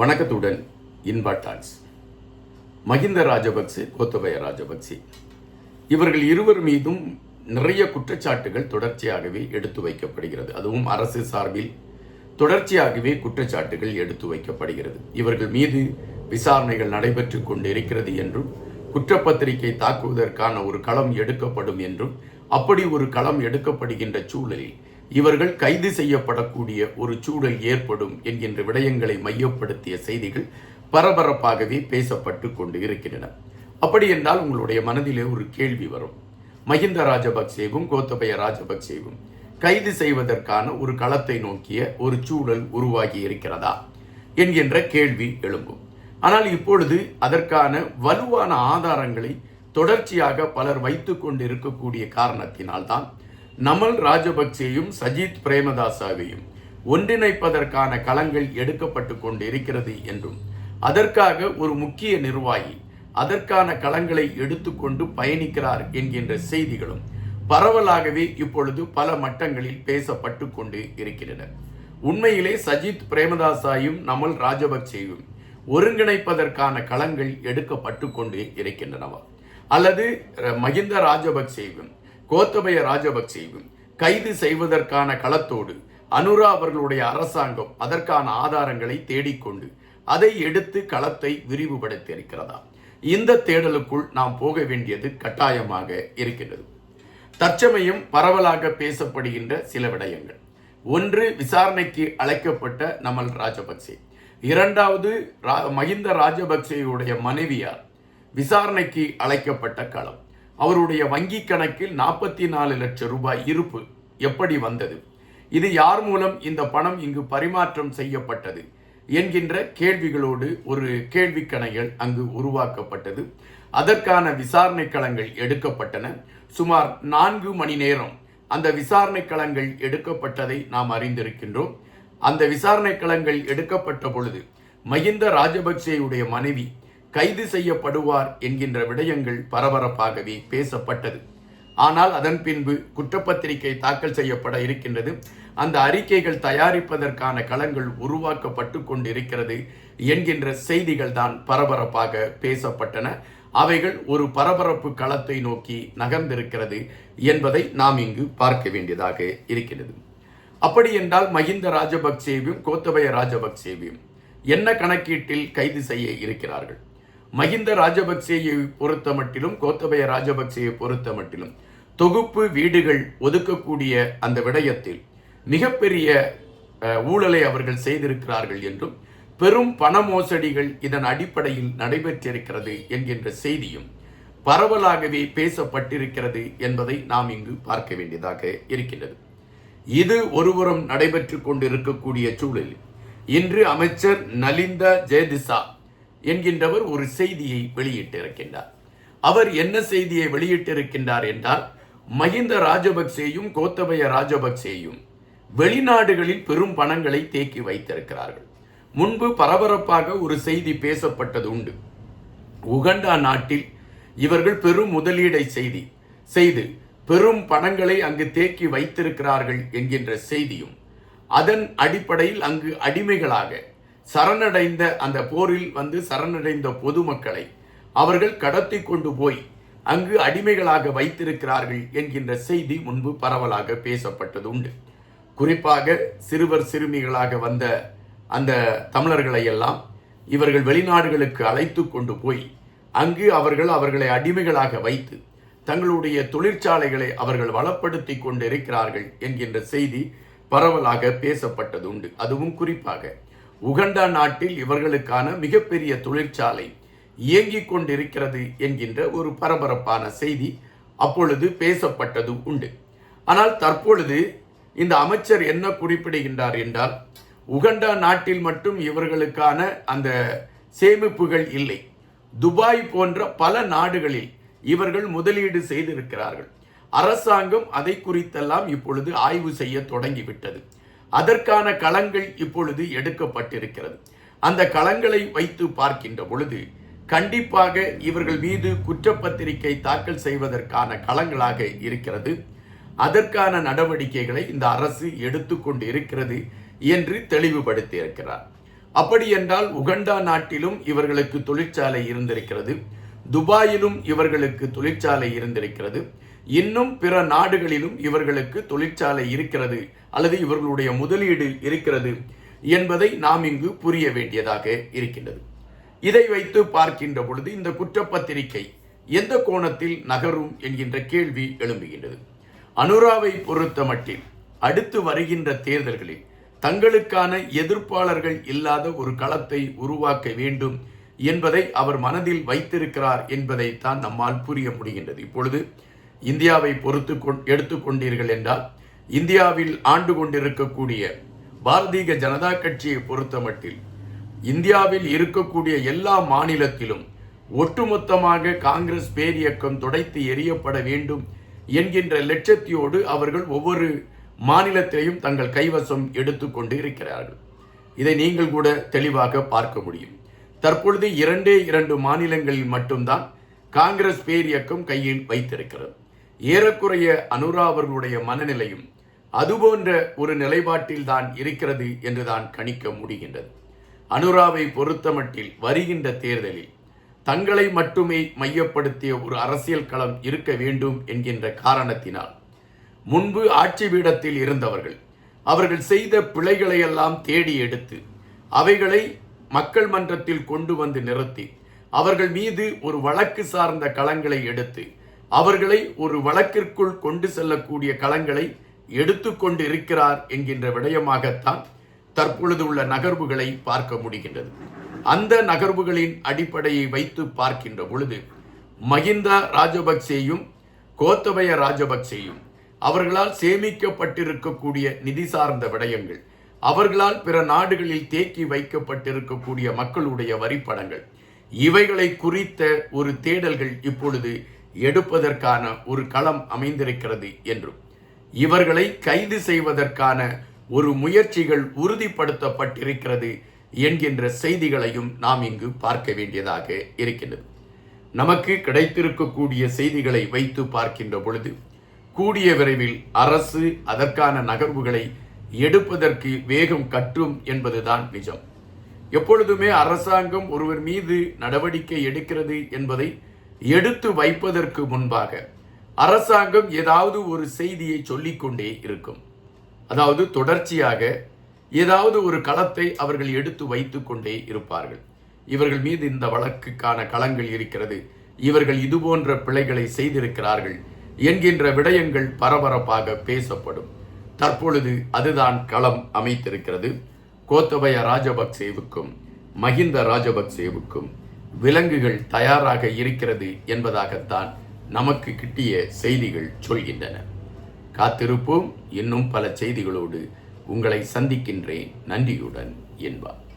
வணக்கத்துடன் இன்பா டாக்ஸ் மஹிந்த ராஜபக்சே கோத்தபய ராஜபக்சே. இவர்கள் இருவர் மீதும் நிறைய குற்றச்சாட்டுகள் தொடர்ச்சியாகவே எடுத்து வைக்கப்படுகிறது. அதுவும் அரசு சார்பில் தொடர்ச்சியாகவே குற்றச்சாட்டுகள் எடுத்து வைக்கப்படுகிறது. இவர்கள் மீது விசாரணைகள் நடைபெற்றுக் கொண்டிருக்கிறது என்றும் குற்றப்பத்திரிகை தாக்குவதற்கான ஒரு களம் எடுக்கப்படும் என்றும் அப்படி ஒரு களம் எடுக்கப்படுகின்ற சூழலில் இவர்கள் கைது செய்யப்படக்கூடிய ஒரு சூழல் ஏற்படும் என்கின்ற விடயங்களை மையப்படுத்திய செய்திகள் பரபரப்பாகவே பேசப்பட்டு கொண்டு இருக்கின்றன. அப்படி என்றால் உங்களுடைய மனதிலே ஒரு கேள்வி வரும். மஹிந்த ராஜபக்சேவும் கோத்தபய ராஜபக்சேவும் கைது செய்வதற்கான ஒரு களத்தை நோக்கிய ஒரு சூழல் உருவாகி இருக்கிறதா என்கின்ற கேள்வி எழும்பும். ஆனால் இப்பொழுது அதற்கான வலுவான ஆதாரங்களை தொடர்ச்சியாக பலர் வைத்து கொண்டு இருக்கக்கூடிய காரணத்தினால்தான் நமல் ராஜபக்சேயும் சஜித் பிரேமதாசாவையும் ஒன்றிணைப்பதற்கான களங்கள் எடுக்கப்பட்டு கொண்டு இருக்கிறது என்றும் அதற்காக ஒரு முக்கிய நிர்வாகி அதற்கான களங்களை எடுத்துக்கொண்டு பயணிக்கிறார் என்கின்ற செய்திகளும் பரவலாகவே இப்பொழுது பல மட்டங்களில் பேசப்பட்டு கொண்டு இருக்கின்றன. உண்மையிலே சஜித் பிரேமதாசாயும் நமல் ராஜபக்சேயும் ஒருங்கிணைப்பதற்கான களங்கள் எடுக்கப்பட்டு கொண்டு இருக்கின்றனவா? அல்லது மகிந்த ராஜபக்சேவும் கோத்தபய ராஜபக்சேவும் கைது செய்வதற்கான களத்தோடு அனுரா அவர்களுடைய அரசாங்கம் அதற்கான ஆதாரங்களை தேடிக்கொண்டு அதை எடுத்து களத்தை விரிவுபடுத்தியிருக்கிறதா? இந்த தேடலுக்குள் நாம் போக வேண்டியது கட்டாயமாக இருக்கின்றது. தற்சமயம் பரவலாக பேசப்படுகின்ற சில விடயங்கள். ஒன்று விசாரணைக்கு அழைக்கப்பட்ட நமல் ராஜபக்சே. இரண்டாவது மஹிந்த ராஜபக்சேயுடைய மனைவியார் விசாரணைக்கு அழைக்கப்பட்ட களம். அவருடைய வங்கி கணக்கில் நாற்பத்தி நாலு லட்சம் ரூபாய் இருப்பு எப்படி வந்தது? இது யார் மூலம் இந்த பணம் இங்கு பரிமாற்றம் செய்யப்பட்டது? என்கின்ற கேள்விகளோடு ஒரு கேள்விக்கணைகள் அங்கு உருவாக்கப்பட்டது. அதற்கான விசாரணை களங்கள் எடுக்கப்பட்டன. சுமார் நான்கு மணி நேரம் அந்த விசாரணை களங்கள் எடுக்கப்பட்டதை நாம் அறிந்திருக்கின்றோம். அந்த விசாரணை களங்கள் எடுக்கப்பட்ட பொழுது மஹிந்த ராஜபக்சேயுடைய மனைவி கைது செய்யப்படுவார் என்கின்ற விடயங்கள் பரபரப்பாகவே பேசப்பட்டது. ஆனால் அதன் பின்பு குற்றப்பத்திரிகை தாக்கல் செய்யப்பட இருக்கின்றது. அந்த அறிக்கைகள் தயாரிப்பதற்கான களங்கள் உருவாக்கப்பட்டு கொண்டிருக்கிறது என்கின்ற செய்திகள் தான் பரபரப்பாக பேசப்பட்டன. அவைகள் ஒரு பரபரப்பு களத்தை நோக்கி நகர்ந்திருக்கிறது என்பதை நாம் இங்கு பார்க்க வேண்டியதாக இருக்கிறது அப்படி என்றால் மஹிந்த ராஜபக்சேவியும் கோத்தபய ராஜபக்சேவியும் என்ன கணக்கீட்டில் கைது செய்ய இருக்கிறார்கள்? மஹிந்த ராஜபக்சேயை பொறுத்த மட்டிலும் கோத்தபய ராஜபக்சேயை பொறுத்த மட்டிலும் தொகுப்பு வீடுகள் ஒதுக்கக்கூடிய அந்த விடயத்தில் மிகப்பெரிய ஊழலை அவர்கள் செய்திருக்கிறார்கள் என்றும் பெரும் பண மோசடிகள் இதன் அடிப்படையில் நடைபெற்றிருக்கிறது என்கின்ற செய்தியும் பரவலாகவே பேசப்பட்டிருக்கிறது என்பதை நாம் இங்கு பார்க்க வேண்டியதாக இருக்கின்றது. இது ஒருபுறம் நடைபெற்று கொண்டிருக்கக்கூடிய சூழலில் இன்று அமைச்சர் நலிந்த ஜெயதிசா என்கின்றவர் ஒரு செய்தியை வெளியிட்டிருக்கின்றார். அவர் என்ன செய்தியை வெளியிட்டிருக்கின்றார் என்றால் மஹிந்த ராஜபக்சேயும் கோத்தபய ராஜபக்சேயும் வெளிநாடுகளில் பெரும் பணங்களை தேக்கி வைத்திருக்கிறார்கள். முன்பு பரபரப்பாக ஒரு செய்தி பேசப்பட்டது உண்டு. உகண்டா நாட்டில் இவர்கள் பெரும் முதலீடை செய்தி செய்து பெரும் பணங்களை அங்கு தேக்கி வைத்திருக்கிறார்கள் என்கின்ற செய்தியும் அதன் அடிப்படையில் அங்கு அடிமைகளாக சரணடைந்த அந்த போரில் வந்து சரணடைந்த பொதுமக்களை அவர்கள் கடத்தி கொண்டு போய் அங்கு அடிமைகளாக வைத்திருக்கிறார்கள் என்கின்ற செய்தி முன்பு பரவலாக பேசப்பட்டது உண்டு குறிப்பாக சிறுவர் சிறுமிகளாக வந்த அந்த தமிழர்களை எல்லாம் இவர்கள் வெளிநாடுகளுக்கு அழைத்து கொண்டு போய் அங்கு அவர்கள் அவர்களை அடிமைகளாக வைத்து தங்களுடைய தொழிற்சாலைகளை அவர்கள் வளப்படுத்தி கொண்டு இருக்கிறார்கள் என்கின்ற செய்தி பரவலாக பேசப்பட்டது உண்டு அதுவும் குறிப்பாக உகண்டா நாட்டில் இவர்களுக்கான மிகப்பெரிய தொழிற்சாலை இயங்கிக் கொண்டிருக்கிறது என்கின்ற ஒரு பரபரப்பான செய்தி அப்பொழுது பேசப்பட்டது உண்டு. ஆனால் தற்பொழுது இந்த அமைச்சர் என்ன குறிப்பிடுகின்றார் என்றால் உகண்டா நாட்டில் மட்டும் இவர்களுக்கான அந்த சேமிப்புகள் இல்லை. துபாய் போன்ற பல நாடுகளில் இவர்கள் முதலீடு செய்திருக்கிறார்கள். அரசாங்கம் அதை குறித்தெல்லாம் இப்பொழுது ஆய்வு செய்ய தொடங்கிவிட்டது. அதற்கான களங்கள் இப்பொழுது எடுக்கப்பட்டிருக்கிறது. அந்த களங்களை வைத்து பார்க்கின்ற பொழுது கண்டிப்பாக இவர்கள் மீது குற்றப்பத்திரிகை தாக்கல் செய்வதற்கான களங்களாக இருக்கிறது. அதற்கான நடவடிக்கைகளை இந்த அரசு எடுத்துக்கொண்டு இருக்கிறது என்று தெளிவுபடுத்தி இருக்கிறார் அப்படி என்றால் உகண்டா நாட்டிலும் இவர்களுக்கு தொழிற்சாலை இருந்திருக்கிறது. துபாயிலும் இவர்களுக்கு தொழிற்சாலை இருந்திருக்கிறது. இன்னும் பிற நாடுகளிலும் இவர்களுக்கு தொழிற்சாலை இருக்கிறது அல்லது இவர்களுடைய முதலீடு இருக்கிறது என்பதை நாம் இங்கு புரிய வேண்டியதாக இருக்கின்றது. இதை வைத்து பார்க்கின்ற பொழுது இந்த குற்றப்பத்திரிகை எந்த கோணத்தில் நகரும் என்கின்ற கேள்வி எழும்புகின்றது. அனுராவை பொறுத்த மட்டில் அடுத்து வருகின்ற தேர்தல்களில் தங்களுக்கான எதிர்ப்பாளர்கள் இல்லாத ஒரு களத்தை உருவாக்க வேண்டும் என்பதை அவர் மனதில் வைத்திருக்கிறார் என்பதைத்தான் நம்மால் புரிய முடிகின்றது. இப்பொழுது இந்தியாவை பொறுத்து எடுத்துக்கொண்டீர்கள் என்றால் இந்தியாவில் ஆண்டு கொண்டிருக்கக்கூடிய பாரதிய ஜனதா கட்சியை பொறுத்தமட்டில் இந்தியாவில் இருக்கக்கூடிய எல்லா மாநிலத்திலும் ஒட்டுமொத்தமாக காங்கிரஸ் பேரியக்கம் துடைத்து எரியப்பட வேண்டும் என்கின்ற லட்சத்தியோடு அவர்கள் ஒவ்வொரு மாநிலத்திலையும் தங்கள் கைவசம் எடுத்துக்கொண்டு இருக்கிறார்கள் இதை நீங்கள் கூட தெளிவாக பார்க்க முடியும். தற்பொழுது இரண்டே இரண்டு மாநிலங்களில் மட்டும்தான் காங்கிரஸ் பேரியக்கம் கையில் வைத்திருக்கிறது. ஏறக்குறைய அனுரா அவர்களுடைய மனநிலையும் அதுபோன்ற ஒரு நிலைப்பாட்டில் தான் இருக்கிறது என்றுதான் கணிக்க முடிகின்றது. அனுராவை பொறுத்தமட்டில் வருகின்ற தேர்தலில் தங்களை மட்டுமே மையப்படுத்திய ஒரு அரசியல் களம் இருக்க வேண்டும் என்கின்ற காரணத்தினால் முன்பு ஆட்சி பீடத்தில் இருந்தவர்கள் அவர்கள் செய்த பிழைகளை எல்லாம் தேடி எடுத்து அவைகளை மக்கள் மன்றத்தில் கொண்டு வந்து நிறுத்தி அவர்கள் மீது ஒரு வழக்கு சார்ந்த களங்களை எடுத்து அவர்களை ஒரு வழக்கிற்குள் கொண்டு செல்லக்கூடிய களங்களை எடுத்துக்கொண்டு இருக்கிறார் என்கின்ற விடயமாகத்தான் தற்பொழுது உள்ள நகர்வுகளை பார்க்க முடிகின்றது. அந்த நகர்வுகளின் அடிப்படையை வைத்து பார்க்கின்ற பொழுது மகிந்தா ராஜபக்சேயும் கோத்தபய ராஜபக்சேயும் அவர்களால் சேமிக்கப்பட்டிருக்கக்கூடிய நிதி சார்ந்த விடயங்கள் அவர்களால் பிற நாடுகளில் தேக்கி வைக்கப்பட்டிருக்கக்கூடிய மக்களுடைய வரிப்படங்கள் இவைகளை குறித்த ஒரு தேடல்கள் இப்பொழுது எடுப்பதற்கான ஒரு களம் அமைந்திருக்கிறது என்றும் இவர்களை கைது செய்வதற்கான ஒரு முயற்சிகள் உறுதிப்படுத்தப்பட்டிருக்கிறது என்கின்ற செய்திகளையும் நாம் இங்கு பார்க்க வேண்டியதாக இருக்கின்றது. நமக்கு கிடைத்திருக்கக்கூடிய செய்திகளை வைத்து பார்க்கின்ற பொழுது கூடிய விரைவில் அரசு அதற்கான நகர்வுகளை எடுப்பதற்கு வேகம் கட்டும் என்பதுதான் நிஜம். எப்பொழுதுமே அரசாங்கம் ஒருவர் மீது நடவடிக்கை எடுக்கிறது என்பதை எடுத்து வைப்பதற்கு முன்பாக அரசாங்கம் ஏதாவது ஒரு செய்தியை சொல்லிக்கொண்டே இருக்கும். அதாவது தொடர்ச்சியாக ஏதாவது ஒரு களத்தை அவர்கள் எடுத்து வைத்து கொண்டே இருப்பார்கள். இவர்கள் மீது இந்த வழக்குக்கான களங்கள் இருக்கிறது. இவர்கள் இதுபோன்ற பிழைகளை செய்திருக்கிறார்கள் என்கின்ற விடயங்கள் பரபரப்பாக பேசப்படும். தற்பொழுது அதுதான் களம் அமைத்திருக்கிறது. கோத்தபய ராஜபக்சேவுக்கும் மஹிந்த ராஜபக்சேவுக்கும் விலங்குகள் தயாராக இருக்கிறது என்பதாகத்தான் நமக்கு கிட்டிய செய்திகள் சொல்கின்றன. காத்திருப்போம். இன்னும் பல செய்திகளோடு உங்களை சந்திக்கின்றேன். நன்றியுடன் என்பார்.